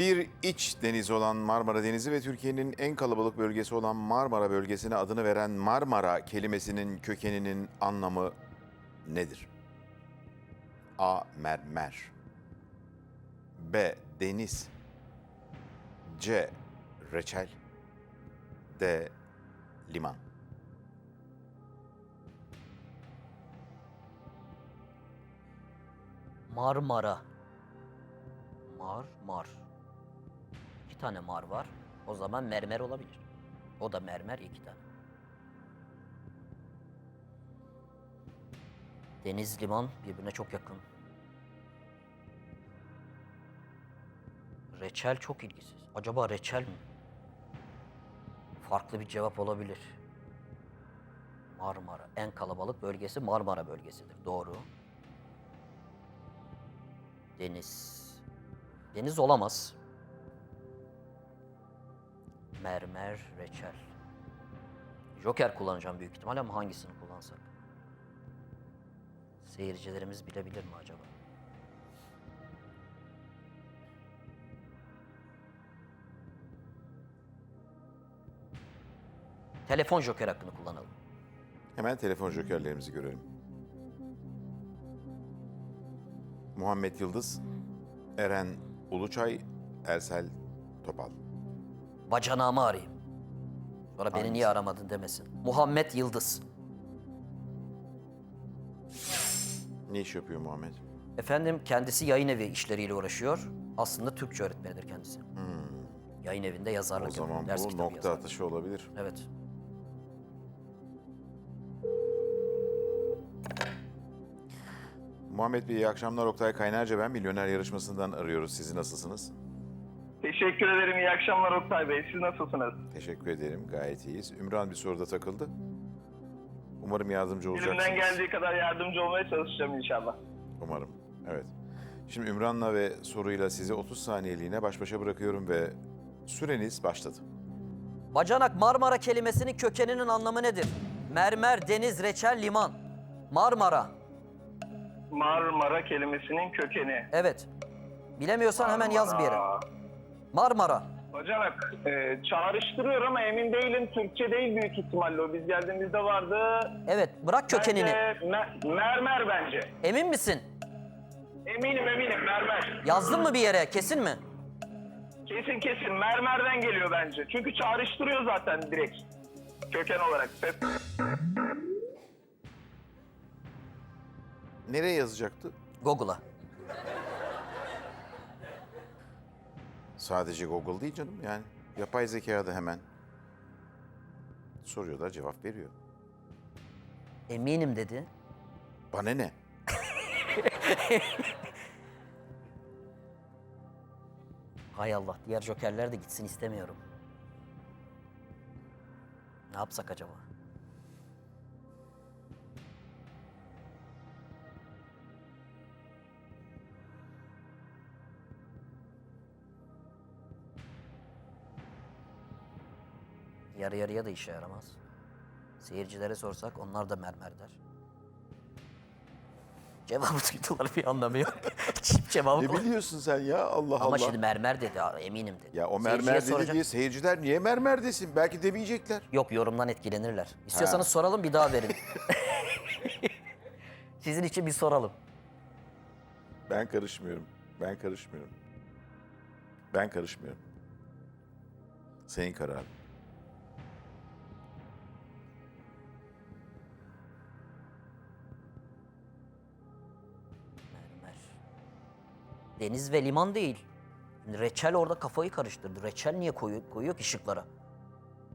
Bir iç deniz olan Marmara Denizi ve Türkiye'nin en kalabalık bölgesi olan Marmara bölgesine adını veren Marmara kelimesinin kökeninin anlamı nedir? A. Mermer B. Deniz C. Reçel D. Liman Marmara. Mar, mar. Tane mar var. O zaman mermer olabilir. O da mermer iki tane. Deniz, liman birbirine çok yakın. Reçel çok ilgisiz. Acaba reçel mi? Farklı bir cevap olabilir. Marmara. En kalabalık bölgesi Marmara bölgesidir. Doğru. Deniz. Deniz olamaz. Mermer, reçel. Joker kullanacağım büyük ihtimal ama hangisini kullansak? Seyircilerimiz bilebilir mi acaba? Telefon joker hakkını kullanalım. Hemen telefon jokerlerimizi görelim. Muhammed Yıldız, Eren Uluçay, Ersel Topal. Bacanağımı arayayım. Sonra beni niye aramadın demesin. Muhammed Yıldız. Ne iş yapıyor Muhammed? Efendim kendisi yayın evi işleriyle uğraşıyor. Aslında Türkçe öğretmenidir kendisi. Yayın evinde yazarlık Hmm. O zaman yapıyor. Ders bu kitabı nokta yazarlığı. atışı olabilir. Evet. Muhammed Bey iyi akşamlar. Oktay Kaynarca ben. Milyoner yarışmasından arıyoruz. Sizi nasılsınız? Teşekkür ederim. İyi akşamlar Oktay Bey. Siz nasılsınız? Teşekkür ederim. Gayet iyiyiz. Ümran bir soruda takıldı. Umarım yardımcı olacaksınız. Elimden geldiği kadar yardımcı olmaya çalışacağım inşallah. Umarım. Evet. Şimdi Ümran'la ve soruyla sizi 30 saniyeliğine baş başa bırakıyorum ve süreniz başladı. Bacanak Marmara kelimesinin kökeninin anlamı nedir? Mermer, deniz, reçel, liman. Marmara. Marmara kelimesinin kökeni. Evet. Bilemiyorsan hemen yaz bir yere. Marmara. Bacanak, e, çağrıştırıyor ama emin değilim. Türkçe değil büyük ihtimalle o. Biz geldiğimizde vardı. Evet, bırak kökenini. Bence me- mermer bence. Emin misin? Eminim eminim mermer. Yazdın mı bir yere? Kesin mi? Kesin kesin mermerden geliyor bence. Çünkü çağrıştırıyor zaten direkt. Köken olarak. Ses- Nereye yazacaktı? Google'a. Sadece Google değil canım yani. Yapay zeka da hemen soruyorlar cevap veriyor. Eminim dedi. Bana ne? Hay Allah, diğer jokerler de gitsin istemiyorum. Ne yapsak acaba? Yarı yarıya da işe yaramaz. Seyircilere sorsak onlar da mermer der. Cevabı duydular bir anlamı yok. Çift cevabı Ne biliyorsun sen ya Allah Ama Allah. şimdi mermer dedi, eminim dedi. Ya o Seyirciye mermer dedi soracak- diye seyirciler niye mermer desin? Belki demeyecekler. Yok yorumdan etkilenirler. İstiyorsanız soralım bir daha verin. Sizin için bir soralım. Ben karışmıyorum. Ben karışmıyorum. Ben karışmıyorum. Senin kararın. Deniz ve liman değil. Reçel orada kafayı karıştırdı. Reçel niye koyuyor, koyuyor ki şıklara?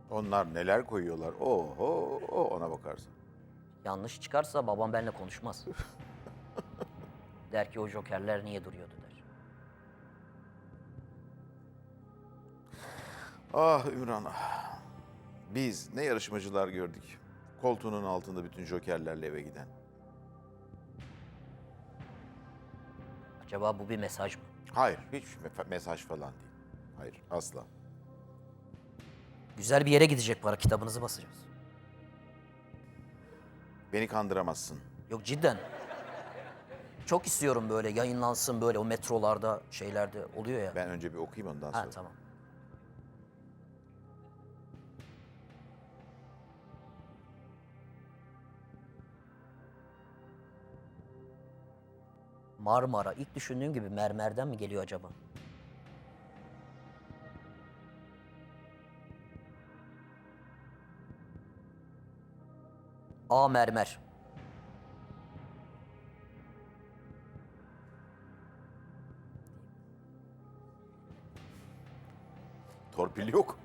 Onlar neler koyuyorlar. Oho, o ona bakarsın. Yanlış çıkarsa babam benimle konuşmaz. der ki o jokerler niye duruyordu der. Ah Ümran ah. Biz ne yarışmacılar gördük. Koltuğunun altında bütün jokerlerle eve giden. Acaba bu bir mesaj mı? Hayır, hiç me- mesaj falan değil. Hayır, asla. Güzel bir yere gidecek para kitabınızı basacağız. Beni kandıramazsın. Yok cidden. Çok istiyorum böyle yayınlansın böyle o metrolarda şeylerde oluyor ya. Ben önce bir okuyayım ondan sonra. ha tamam. Marmara ilk düşündüğüm gibi mermerden mi geliyor acaba? A mermer. Torpil yok.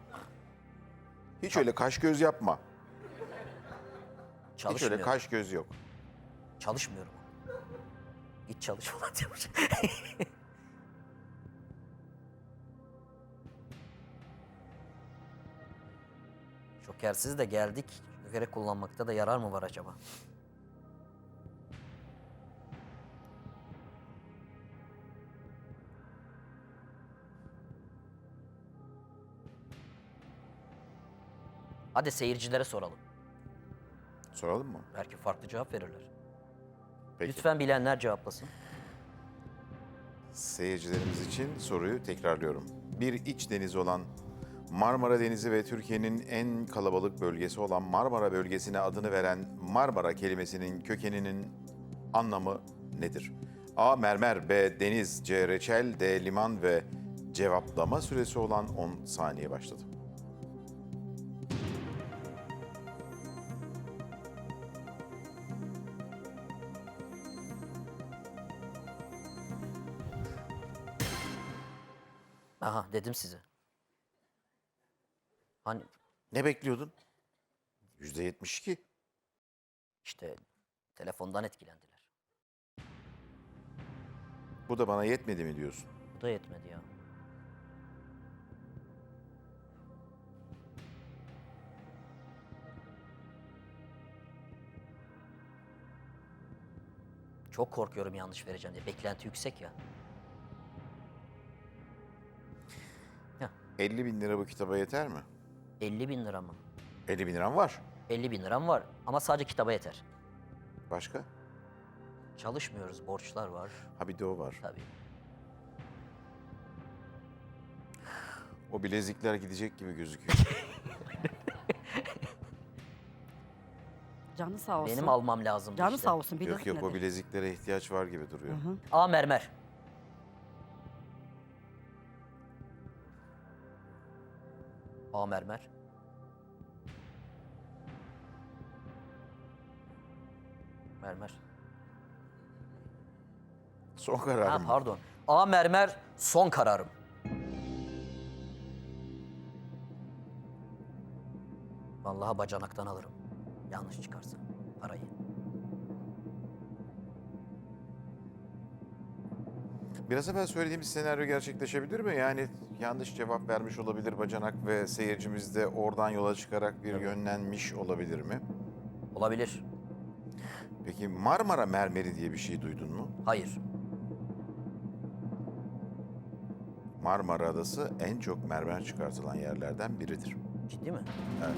Hiç öyle kaş göz yapma. Hiç öyle kaş göz yok. Çalışmıyorum. Hiç çalışmadan diyormuş. Şokersiz de geldik. Jokere kullanmakta da yarar mı var acaba? Hadi seyircilere soralım. Soralım mı? Belki farklı cevap verirler. Peki. Lütfen bilenler cevaplasın. Seyircilerimiz için soruyu tekrarlıyorum. Bir iç deniz olan Marmara Denizi ve Türkiye'nin en kalabalık bölgesi olan Marmara bölgesine adını veren Marmara kelimesinin kökeninin anlamı nedir? A. Mermer, B. Deniz, C. Reçel, D. Liman ve cevaplama süresi olan 10 saniye başladı. Dedim size. Hani Ne bekliyordun? %72. işte telefondan etkilendiler. Bu da bana yetmedi mi diyorsun? Bu da yetmedi ya. Çok korkuyorum yanlış vereceğim diye. Beklenti yüksek ya. 50 bin lira bu kitaba yeter mi? 50 bin lira mı? 50 bin liram var. 50 bin liram var ama sadece kitaba yeter. Başka? Çalışmıyoruz, borçlar var. Ha bir de o var. Tabii. O bilezikler gidecek gibi gözüküyor. Canı sağ olsun. Benim almam lazım. Canı işte. sağ olsun. Bir yok yok o bileziklere ihtiyaç var gibi duruyor. Hı hı. A mermer. A mermer. Mermer. Son Ha kararım. pardon. A mermer son kararım. Vallahi bacanaktan alırım. Yanlış çıkarsa parayı. Biraz evvel söylediğimiz senaryo gerçekleşebilir mi? Yani yanlış cevap vermiş olabilir bacanak ve seyircimiz de oradan yola çıkarak bir yönlenmiş olabilir mi? Olabilir. Peki Marmara mermeri diye bir şey duydun mu? Hayır. Marmara Adası en çok mermer çıkartılan yerlerden biridir. Ciddi mi? Evet.